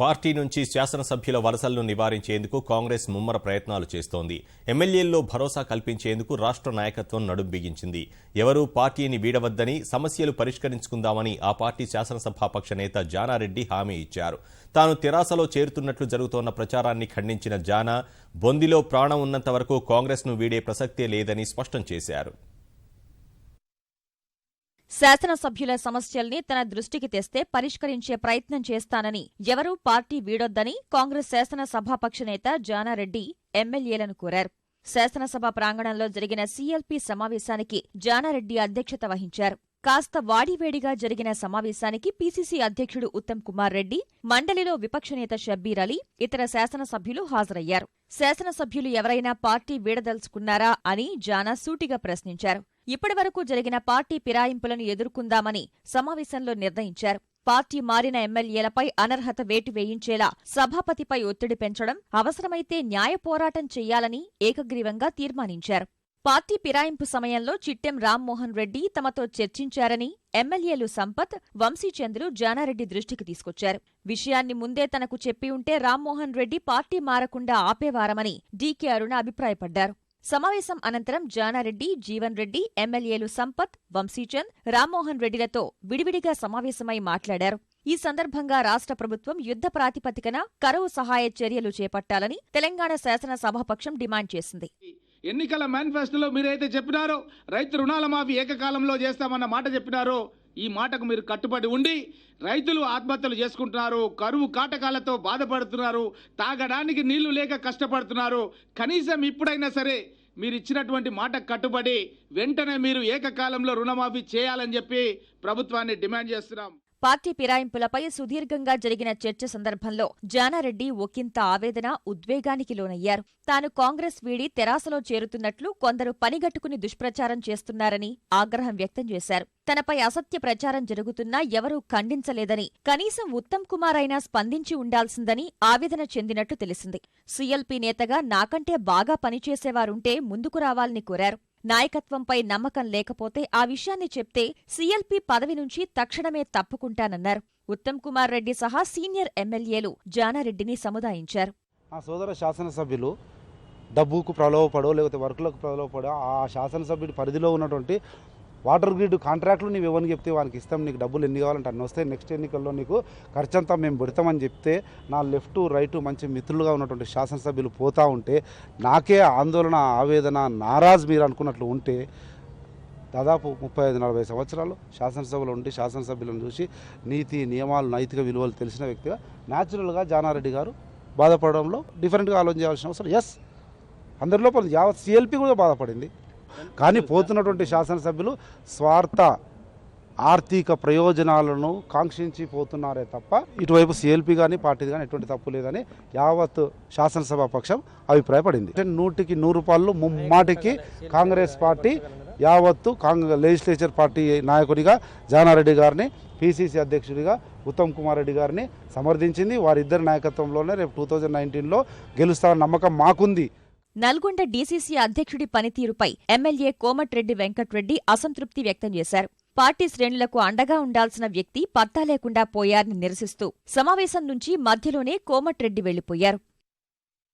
Party నుంచి శాసనసభ్యుల వలసలను నివారించేందుకు కాంగ్రెస్ ముమ్మర ప్రయత్నాలు చేస్తోంది. ఎమ్మెల్యేల్లో భరోసా కల్పించేందుకు రాష్ట్ర నాయకత్వం నడుం బిగించింది. ఎవరూ పార్టీని వీడవద్దని సమస్యలు పరిష్కరించుకుందామని ఆ పార్టీ శాసనసభాపక్ష నేత జానారెడ్డి హామీ ఇచ్చారు. తాను తెరాసలో చేరుతున్నట్లు జరుగుతోన్న ప్రచారాన్ని ఖండించిన జానా బొందిలో ప్రాణం ఉన్నంత వరకు కాంగ్రెస్ను వీడే ప్రసక్తే లేదని స్పష్టం చేశారు. శాసనసభ్యుల సమస్యల్ని తన దృష్టికి తెస్తే పరిష్కరించే ప్రయత్నం చేస్తానని ఎవరూ పార్టీ వీడొద్దని కాంగ్రెస్ శాసనసభాపక్ష నేత జానారెడ్డి ఎమ్మెల్యేలను కోరారు. శాసనసభ ప్రాంగణంలో జరిగిన సీఎల్పీ సమావేశానికి జానారెడ్డి అధ్యక్షత వహించారు. కాస్త వాడివేడిగా జరిగిన సమావేశానికి పీసీసీ అధ్యక్షుడు ఉత్తమ్ కుమార్ రెడ్డి మండలిలో విపక్ష నేత షబ్బీర్ అలీ ఇతర శాసనసభ్యులు హాజరయ్యారు. శాసనసభ్యులు ఎవరైనా పార్టీ వీడదలుచుకున్నారా అని జానా సూటిగా ప్రశ్నించారు. ఇప్పటివరకు జరిగిన పార్టీ పిరాయింపులను ఎదుర్కొందామని సమావేశంలో నిర్ణయించారు. పార్టీ మారిన ఎమ్మెల్యేలపై అనర్హత వేటు వేయించేలా సభాపతిపై ఒత్తిడి పెంచడం అవసరమైతే న్యాయ పోరాటం చెయ్యాలని ఏకగ్రీవంగా తీర్మానించారు. పార్టీ ఫిరాయింపు సమయంలో చిట్టెం రామ్మోహన్ రెడ్డి తమతో చర్చించారని ఎమ్మెల్యేలు సంపత్ వంశీచంద్రు జానారెడ్డి దృష్టికి తీసుకొచ్చారు. విషయాన్ని ముందే తనకు చెప్పి ఉంటే రామ్మోహన్ రెడ్డి పార్టీ మారకుండా ఆపేవారమని డీకే అరుణ అభిప్రాయపడ్డారు. సమావేశం అనంతరం జానారెడ్డి జీవన్ రెడ్డి ఎమ్మెల్యేలు సంపత్ వంశీచంద్ రామ్మోహన్ రెడ్డిలతో విడివిడిగా సమావేశమై మాట్లాడారు. ఈ సందర్భంగా రాష్ట్ర ప్రభుత్వం యుద్ధ ప్రాతిపదికన కరువు సహాయ చర్యలు చేపట్టాలని తెలంగాణ శాసన సభాపక్షం డిమాండ్ చేసింది. ఎన్నికల మేనిఫెస్టోలో మీరైతే చెప్పినారో రైతు రుణాల మాఫీ ఏకకాలంలో చేస్తామన్న మాట చెప్పినారో ఈ మాటకు మీరు కట్టుబడి ఉండి రైతులు ఆత్మహత్యలు చేసుకుంటున్నారు కరువు కాటకాలతో బాధపడుతున్నారు తాగడానికి నీళ్ళు లేక కష్టపడుతున్నారు కనీసం ఇప్పుడైనా సరే మీరు ఇచ్చినటువంటి మాట కట్టుబడి వెంటనే మీరు ఏకకాలంలో రుణమాఫీ చేయాలని చెప్పి ప్రభుత్వాన్ని డిమాండ్ చేస్తున్నాం. పార్టీ ఫిరాయింపులపై సుదీర్ఘంగా జరిగిన చర్చ సందర్భంలో జానారెడ్డి ఒకింత ఆవేదన ఉద్వేగానికి లోనయ్యారు. తాను కాంగ్రెస్ వీడి తెరాసలో చేరుతున్నట్లు కొందరు పనిగట్టుకుని దుష్ప్రచారం చేస్తున్నారని ఆగ్రహం వ్యక్తం చేశారు. తనపై అసత్య ప్రచారం జరుగుతున్నా ఎవరూ ఖండించలేదని కనీసం ఉత్తమ్ కుమార్ అయినా స్పందించి ఉండాల్సిందని ఆవేదన చెందినట్టు తెలిసింది. సీఎల్పీ నేతగా నాకంటే బాగా పనిచేసేవారుంటే ముందుకు రావాలని కోరారు. నాయకత్వంపై నమ్మకం లేకపోతే ఆ విషయాన్ని చెప్తే సీఎల్పీ పదవి నుంచి తక్షణమే తప్పుకుంటానన్నారు. ఉత్తమ్ కుమార్ రెడ్డి సహా సీనియర్ ఎమ్మెల్యేలు జానారెడ్డిని సముదాయించారు. ఆ సోదర శాసనసభ్యులు డబ్బుకు ప్రలోభపడో లేకపోతే వర్కులకు ప్రలోభపడో ఆ శాసనసభ్యుడి పరిధిలో ఉన్నటువంటి వాటర్ గ్రిడ్ కాంట్రాక్ట్లు నీవు ఇవ్వని చెప్తే వానికి ఇస్తాం నీకు డబ్బులు ఎన్ని కావాలంటే అన్ని వస్తాయి. నెక్స్ట్ ఎన్నికల్లో నీకు ఖర్చంతా మేము పెడతామని చెప్తే నా లెఫ్ట్ రైట్ మంచి మిత్రులుగా ఉన్నటువంటి శాసనసభ్యులు పోతూ ఉంటే నాకే ఆందోళన ఆవేదన నారాజ్ మీరు అనుకున్నట్లు ఉంటే దాదాపు ముప్పై ఐదు నలభై సంవత్సరాలు శాసనసభలో ఉండి శాసనసభ్యులను చూసి నీతి నియమాలు నైతిక విలువలు తెలిసిన వ్యక్తిగా న్యాచురల్గా జానారెడ్డి గారు బాధపడడంలో డిఫరెంట్గా ఆలోచన చేయాల్సిన అవసరం. ఎస్ అందరి లోపల యావత్ సిఎల్పి కూడా బాధపడింది. కానీ పోతున్నటువంటి శాసనసభ్యులు స్వార్థ ఆర్థిక ప్రయోజనాలను కాంక్షించి పోతున్నారే తప్ప ఇటువైపు సిఎల్పి కానీ పార్టీ కానీ ఎటువంటి తప్పు లేదని యావత్ శాసనసభ పక్షం అభిప్రాయపడింది. నూటికి నూరు రూపాయలు ముమ్మాటికి కాంగ్రెస్ పార్టీ యావత్తు కాంగ్రెస్ లెజిస్లేచర్ పార్టీ నాయకుడిగా జానారెడ్డి గారిని పిసిసి అధ్యక్షుడిగా ఉత్తమ్ కుమార్ రెడ్డి గారిని సమర్థించింది. వారిద్దరి నాయకత్వంలోనే రేపు టూ థౌజండ్ నైన్టీన్లో గెలుస్తారన్న నమ్మకం మాకుంది. నల్గొండ డీసీసీ అధ్యక్షుడి పనితీరుపై ఎమ్మెల్యే కోమటిరెడ్డి వెంకట్రెడ్డి అసంతృప్తి వ్యక్తం చేశారు. పార్టీ శ్రేణులకు అండగా ఉండాల్సిన వ్యక్తి పత్తా లేకుండా పోయారని నిరసిస్తూ సమావేశం నుంచి మధ్యలోనే కోమటిరెడ్డి వెళ్ళిపోయారు.